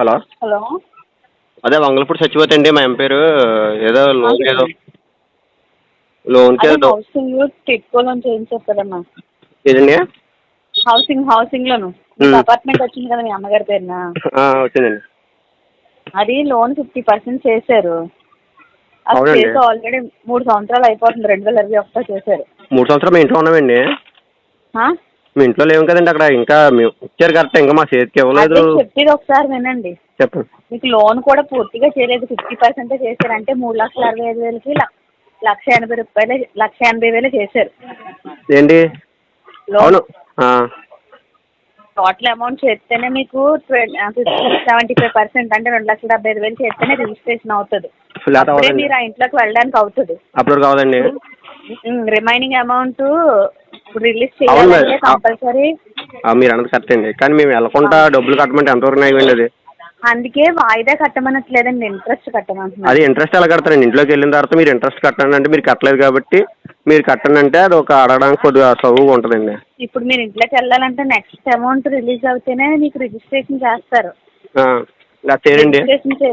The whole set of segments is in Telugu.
హలో? హలో. అదే వంగలపూడి సచివతి అండి మా ఎం పేరు. ఏదో లోన్ ఏదో లోన్కి ఏదో హౌసింగ్ టిట్కో లోన్ చేయించారు కదమ్మా ఏదండి? హౌసింగ్ హౌసింగ్ లోను. అపార్ట్మెంట్ వచ్చింది కదా మీ అమ్మగారి పేరున? ఆ, వచ్చిందండి. అది లోన్ ఫిఫ్టీ పర్సెంట్ చేశారు. అది అవునండి. చేసి ఆల్రెడీ మూడు సంవత్సరాలు అయిపోతుంది రెండు వేల ఇరవై ఒకటో చేశారు. మూడు సంవత్సరాలు ఇంట్లో ఉన్నామండి. ఆ? మీ ఇంట్లో లేవు కదండి అక్కడ. ఇంకా మేము ఇచ్చారు కరెక్ట్. ఇంకా మా చేతికి ఇవ్వలేదు. అదే చెప్పేది ఒకసారి వినండి. చెప్పండి. మీకు లోన్ కూడా పూర్తిగా చేయలేదు. ఫిఫ్టీ పర్సెంటే చేశారు. అంటే మూడు లక్షల అరవై ఐదు వేలకి లక్ష ఎనభై రూపాయలు లక్ష ఎనభై వేలు చేశారు. ఏంటి? అవును. లోన్ ఆ, టోటల్ అమౌంట్ చేస్తేనే మీకు సెవెంటీ ఫైవ్ పర్సెంట్ అంటే రెండు లక్షల డెబ్బై ఐదు వేలు చేస్తేనే రిజిస్ట్రేషన్ అవుతుంది. ఫ్లాట్ అప్పుడే అవ్వదండి. మీరు ఆ ఇంట్లోకి వెళ్ళడానికి అవుతుంది. అప్పుడు రిమైనింగ్ అమౌంట్ రిలీజ్. చేయాలంటే కంపల్సరీ. మీరు అన్నది కరెక్ట్ అండి. కానీ మేము వెళ్ళకుండా డబ్బులు కట్టమంటే ఎంతవరకు అయ్యండి అది? అందుకే వాయిదా కట్టమనట్లేదండి. ఇంట్రెస్ట్ కట్టమంటున్నారు. అది ఇంట్రెస్ట్ ఎలా కడతారండి? ఇంట్లోకి వెళ్ళిన తర్వాత మీరు ఇంట్రెస్ట్ కట్టండి అంటే మీరు కట్టలేదు కాబట్టి మీరు కట్టండి అంటే అది ఒక అడగడానికి కొద్దిగా సౌగా ఉంటుందండి. ఇప్పుడు మీరు ఇంట్లోకి వెళ్ళాలంటే నెక్స్ట్ అమౌంట్ రిలీజ్ అవుతేనే మీకు రిజిస్ట్రేషన్ చేస్తారు. ఆ, ఇలా చేయండి. రిజిస్ట్రేషన్ చే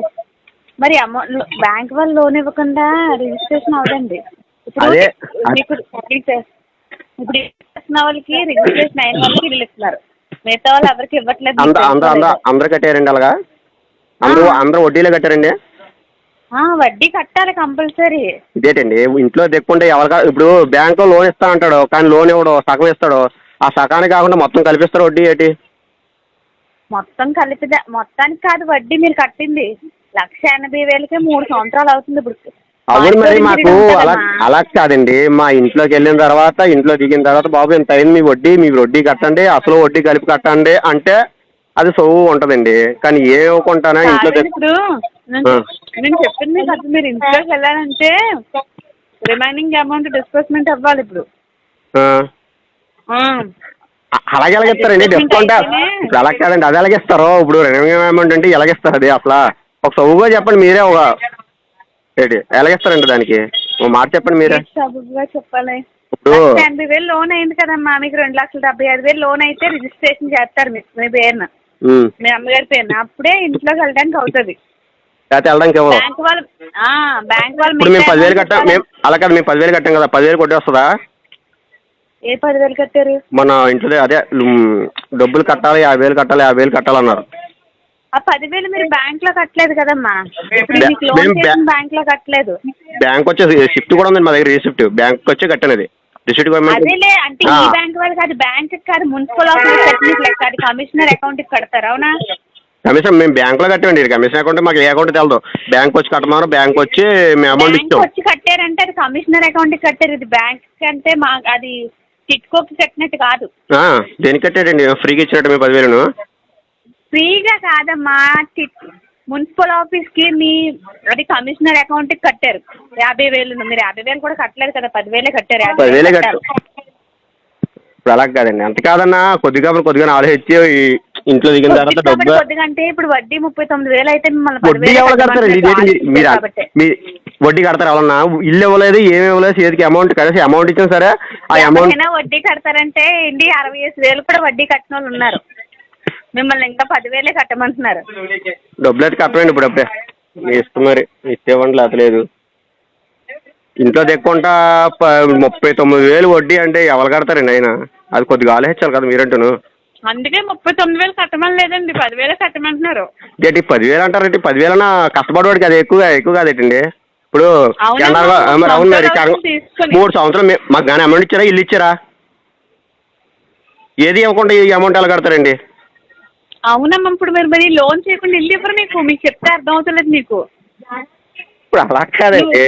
మరి అమౌంట్ బ్యాంక్ వాళ్ళు లోన్ ఇవ్వకుండా రిజిస్ట్రేషన్ అవదండి అదే. మీకు ఇప్పుడు ఇస్తున్న వాళ్ళకి రిజిస్ట్రేషన్ అయిన వాళ్ళకి ఇల్లు ఇస్తున్నారు. మిగతా వాళ్ళు ఎవరికి ఇవ్వట్లేదు అందరూ అందరూ కట్టారండి అలాగా? అందరూ అందరూ వడ్డీలో కట్టారండి. ఆ, వడ్డీ కట్టాలి కంపల్సరీ. ఇదేటండి ఇంట్లో తెక్కుంటే ఎవరికా ఇప్పుడు బ్యాంకులో లోన్ ఇస్తానంటాడు కానీ లోన్ ఇవ్వడు సగం ఇస్తాడు ఆ సగానికి కాకుండా మొత్తం కల్పిస్తారు వడ్డీ ఏంటి? మొత్తం కలిపి మొత్తానికి కాదు వడ్డీ మీరు కట్టింది. లక్ష ఎనభై వేలకే మూడు సంవత్సరాలు అవుతుంది ఇప్పుడు. అవును మరి మాకు అలా. అలా కాదండి. మా ఇంట్లోకి వెళ్ళిన తర్వాత ఇంట్లో దిగిన తర్వాత బాబు ఇంత అయింది మీ వడ్డీ మీ వడ్డీ కట్టండి అసలు వడ్డీ కలిపి కట్టండి అంటే అది సొవ్వు ఉంటుందండి. కానీ ఏ ఇవ్వకుండానే ఇంట్లో కాదండి తెచ్చు- ఇప్పుడు నేను ఆ. నేను చెప్పింది కదా. మీరు ఇంట్లోకి వెళ్ళాలంటే రిమైనింగ్ అమౌంట్ డిస్బర్స్మెంట్ అవ్వాలి ఇప్పుడు. ఆ, ఆ. అ- అలాగే ఎలాగిస్తారండి? డిస్కౌంట్ ఇప్పుడు అలా కాదండి. అది ఎలాగిస్తారు? ఇప్పుడు రెవెన్యూ అమౌంట్ అంటే ఎలాగిస్తారు అది అసలు. ఒక సొవ్వుగా చెప్పండి మీరే ఒక ఏంటి ఎలాగిస్తారండి దానికి? ఒక మాట చెప్పండి మీరే. చెప్పాలి. ఇప్పుడు ఎనభై వేలు లోన్ అయింది కదమ్మా మీకు రెండు లక్షల డెబ్బై ఐదు వేలు లోన్ అయితే రిజిస్ట్రేషన్ చేస్తారు మీ మీ పేరున. ఉమ్, మీ అమ్మగారి పేరున. అప్పుడే ఇంట్లోకి వెళ్ళడానికి అవుతుంది. లేకపోతే వెళ్ళడానికి ఇవ్వదు బ్యాంక్ వాళ్ళు ఆ, బ్యాంక్ వాళ్ళు ఇప్పుడు మేము మిగతా పదివేలు amount కట్టాం. ఇస్తారు. మేము అలా కాదు మేము పదివేలు కట్టాం కదా. పదివేలు ఏ పదివేలు కట్టారు? మన ఇంట్లో అదే ఉమ్, డబ్బులు కట్టాలి యాభై వేలు కట్టాలి యాభై వేలు కట్టాలన్నారు. ఆ పదివేలు మీరు బ్యాంక్లో కట్టలేదు కదమ్మా. ఇప్పుడు బ్యా- మీకు లోన్ మేము బ్యా- చేసిన బ్యాంక్లో కట్టలేదు. బ్యాంక్ వచ్చేసి షిఫ్ట్ కూడా ఉంది మా దగ్గర రిసిప్ట్ బ్యాంక్ వచ్చి కట్టాను అది రిసిప్ట్ అదేలే అంటే ఈ. బ్యాంక్ వాళ్ళు కాదు బ్యాంక్ కాదు మున్సిపల్ ఆఫీస్ కట్టినట్టు లెక్క. అది కమిషనర్ అకౌంట్ కడతారు అవునా? కమిషన్ మేము బ్యాంకులో కట్టామండి. కమిషన్ అకౌంట్ మాకు ఏ అకౌంట్ తెలదు. బ్యాంక్ వచ్చి కట్టమన్నారు బ్యాంక్ వచ్చి మేము అమౌంట్ బ్యాంక్ ఇచ్చాం. వచ్చి కట్టారంటే అది కమిషనర్ అకౌంట్ కట్టారు. ఇది బ్యాంక్ అంటే మా అది టిట్కోకి కట్టినట్టు కాదు. ఆ, దేనికి కట్టాడండి ఫ్రీగా ఇచ్చినట్టు మీ పదివేలను. ఫ్రీగా కాదమ్మా. మున్సిపల్ ఆఫీస్కి మీ అది కమిషనర్ అకౌంట్కి కట్టారు. యాభై వేలు మీరు యాభై వేలు కూడా కట్టలేదు కదా. పదివేలే కట్టారు. యాభై వేలు కట్టారు. ఇప్పుడు అలా కాదండి. అంత కాదన్నా కొద్దిగా కొద్దిగా ఆలోచించి ఈ ఇంట్లో దిగిన తర్వాత డబ్బు కొద్దిగా అంటే ఇప్పుడు వడ్డీ ముప్పై తొమ్మిది వేలు అయితే మిమ్మల్ని వడ్డీ ఎవరు. ఇదేంటి మీరు వడ్డీ కడతారు ఎవరన్నా? ఇల్లు ఇవ్వలేదు ఏమి ఇవ్వలేదు చేతికి అమౌంట్ కలిసి అమౌంట్ ఇచ్చాం సరే ఆ అమౌంట్ వడ్డీ కడతారంటే ఇండి అరవై ఐదు వేలు కూడా వడ్డీ కట్టిన వాళ్ళు ఉన్నారు. మిమ్మల్ని ఇంకా పదివేలే కట్టమంటున్నారు. డబ్బులు అయితే కట్టండి ఇప్పుడు అప్పుడే. మీ ఇష్టం మరి ఇచ్చేవ్వండి లేతలేదు ఇంట్లో తెక్కుంటా ముప్పై తొమ్మిది వేలు వడ్డీ అంటే ఎవరు కడతారండి ఆయన అది కొద్దిగా ఆలోచించాలి కదా మీరంటూను. అందుకే ముప్పై తొమ్మిది వేలు కట్టమని లేదండి పదివేలే కట్టమంటున్నారు. ఏంటి పదివేలు అంటారంటే పదివేలన్నా కష్టపడేవాడికి అది ఎక్కువ ఎక్కువ కాదేటండి ఇప్పుడు మరి అవును మరి. మూడు సంవత్సరాలు మాకు కానీ అమౌంట్ ఇచ్చారా? ఇల్లు ఇచ్చారా? ఏది ఇవ్వకుండా ఈ అమౌంట్ ఎలా కడతారండి? అవునమ్మా ఇప్పుడు మీరు మరి లోన్ చేయకుండా ఇల్లు ఇవ్వరు మీకు? మీకు చెప్తే అర్థం అవుతలేదు మీకు. ఇప్పుడు అలా కాదండి.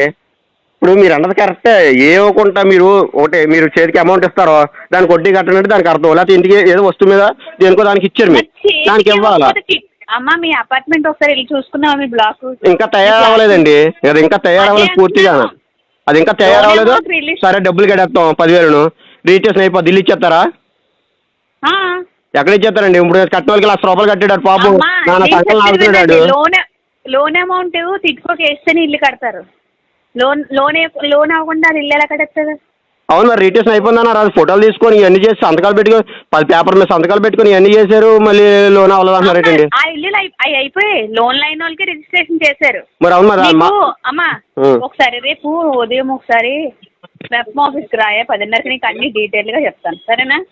ఇప్పుడు మీరు అన్నది కరెక్టే ఏ. ఇవ్వకుండా మీరు ఒకటే మీరు చేతికి అమౌంట్ ఇస్తారో దానికి వడ్డీ కట్టనంటే దానికి అర్థం. లేకపోతే ఇంటికి ఏదో వస్తువు మీద దేనికో దానికి ఇచ్చారు మీరు. దానికి ఇవ్వాలా? అమ్మా మీ అపార్ట్మెంట్ ఒకసారి వెళ్ళి చూసుకున్నావా మీ బ్లాక్ ఇంకా తయారవ్వలేదండి. అది ఇంకా తయారవ్వలేదు పూర్తిగా. అది ఇంకా తయారవ్వలేదు. సరే డబ్బులు కట్టేస్తాం పదివేలను. అయిపోద్ది ఇల్లు ఇచ్చేస్తారా ఆ. ఎక్కడ ఇచ్చేస్తారండి ఇప్పుడు కట్టిన వాళ్ళకి లక్ష రూపాయలు కట్టాడు పాపం. నాన్న సంకలం ఆగుతున్నాడు. లోన్ లోన్ అమౌంట్ వేస్తేనే ఇల్లు కడతారు. లోన్ లోన్ లోన్ అవ్వకుండా ఇల్లు ఎలా కడతారు అవును మరి రిజిస్ట్రేషన్ అయిపోయిందన్నారు అది ఫోటోలు తీసుకొని ఇవన్నీ చేసి సంతకాలు పెట్టుకొని పది పేపర్ మీద సంతకాలు పెట్టుకొని ఇవన్నీ చేశారు మళ్ళీ లోన్ అవ్వలేదు అంటున్నారు ఏంటండి ఆ అయి అయిపోయాయి. లోన్ లైన్ వాళ్ళకి రిజిస్ట్రేషన్ చేశారు. మరి అవును మరి అమ్మా. ఒకసారి రేపు ఉదయం ఒకసారి వెబ్ ఆఫీస్కి రాయా? పదిన్నరకి నీకు అన్ని డీటెయిల్గా చెప్తాను. సరేనా?